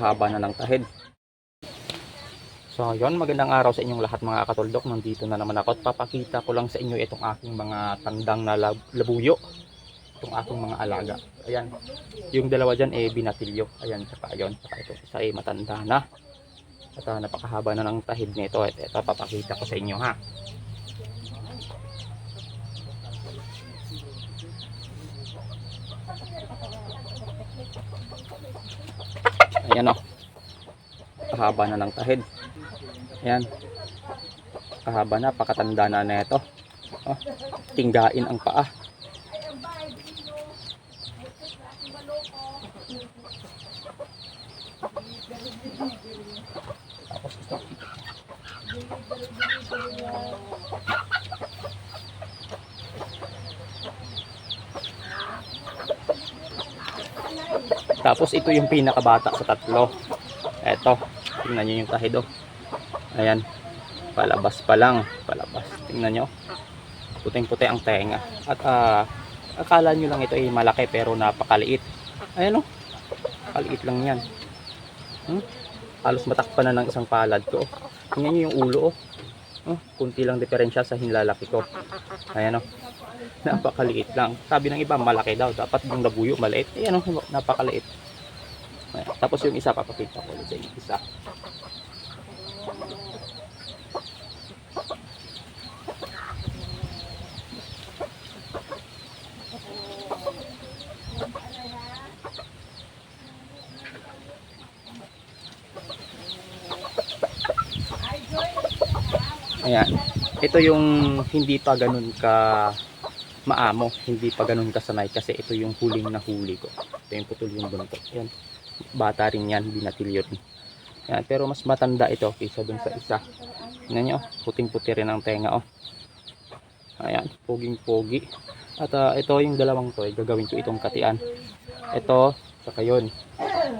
napakahaba na ng tahid. So yon magandang araw sa inyong lahat mga katuldok. Nandito na naman ako at papakita ko lang sa inyo itong aking mga tandang na lab- labuyo. Itong aking mga alaga. Ayan. Yung dalawa dyan eh binatilyo. Ayan, saka yun. Saka ito isa eh matanda na. At ah, napakahaba na ng tahid nito. Ito, ito papakita ko sa inyo ha. Ayan o. Kahaba na ng tahid. Ayan. Kahaba na, pakatanda na na ito. Oh, tinggain ang paa. Tapos ito yung pinakabata sa tatlo. Eto, tingnan nyo yung tahid oh. Ayan, palabas pa lang, palabas. Tingnan nyo, puting-puti ang tenga. At ah, akala nyo lang ito ay malaki pero napakaliit. Ayan oh, kaliit lang yan. Hmm? Halos matakpan na ng isang palad ko. oh. Tingnan nyo yung ulo oh. Oh, kunti lang diferensya sa hinlalaki ko. Ayan oh. Napakaliit lang. Sabi ng iba, malaki daw. Dapat yung labuyo, maliit. Ayan oh, napakaliit. Ayan. Tapos yung isa, papakita ko ulit sa. Isa. Ayan. Ito yung hindi pa ganun ka maamo, hindi pa ganun kasanay kasi ito yung huling na huli ko. Ito yung putol yung buntot. Ayan. Bata rin yan, binatilyo rin. Ayan. Pero mas matanda ito kaysa dun sa isa. Tingnan nyo, puting-puti rin ang tenga. Oh. Ayan, poging-pogi. At ah, ito yung dalawang to, eh, gagawin ko itong katian. Ito, saka yun.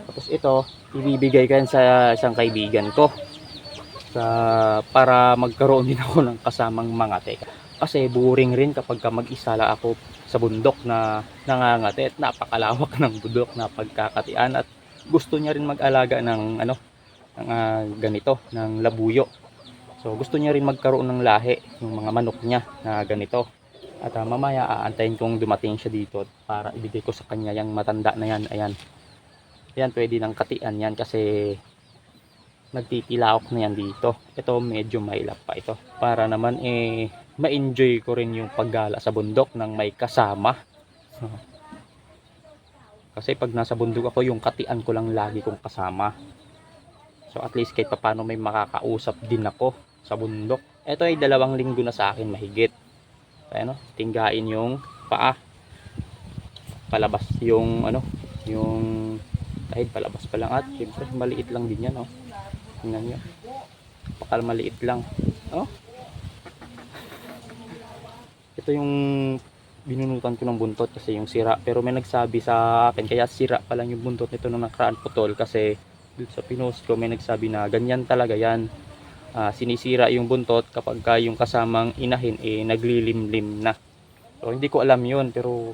Tapos ito, ibibigay ko yan sa isang kaibigan ko sa para magkaroon din ako ng kasamang mangate kasi boring rin kapag ka mag-isa lang ako sa bundok na nangangate at napakalawak ng bundok na pagkakatian at gusto niya rin mag-alaga ng ano ng ah, ganito ng labuyo so gusto niya rin magkaroon ng lahi yung mga manok niya na ganito at ah, mamaya aantayin kong dumating siya dito para ibigay ko sa kanya yung matanda na yan ayan yan pwede ng katian yan kasi nagtitilaok na yan dito. Ito medyo mailap pa ito. Para naman eh ma-enjoy ko rin yung paggala sa bundok ng may kasama. Kasi pag nasa bundok ako, yung katian ko lang lagi kong kasama. So at least kahit paano may makakausap din ako sa bundok. Ito ay dalawang linggo na sa akin mahigit. Ano, tinggain yung paa. Palabas yung ano, yung kahit palabas pa lang at syempre maliit lang din yan oh. Tingnan nyo. Bakal maliit lang. Oh. Ito yung binunutan ko ng buntot kasi yung sira. Pero may nagsabi sa akin, kaya sira pa lang yung buntot nito nung nakaraan putol kasi sa pinost ko may nagsabi na ganyan talaga yan. Ah, sinisira yung buntot kapag ka yung kasamang inahin eh naglilimlim na. So hindi ko alam yun pero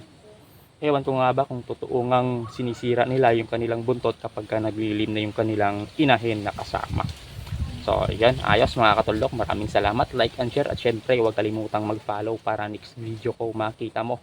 ewan ko nga ba kung totoo ngang sinisira nila yung kanilang buntot kapag ka naglilim na yung kanilang inahin na kasama. So, yan. Ayos mga katulok. Maraming salamat. Like and share. At syempre, huwag kalimutang mag-follow para next video ko makita mo.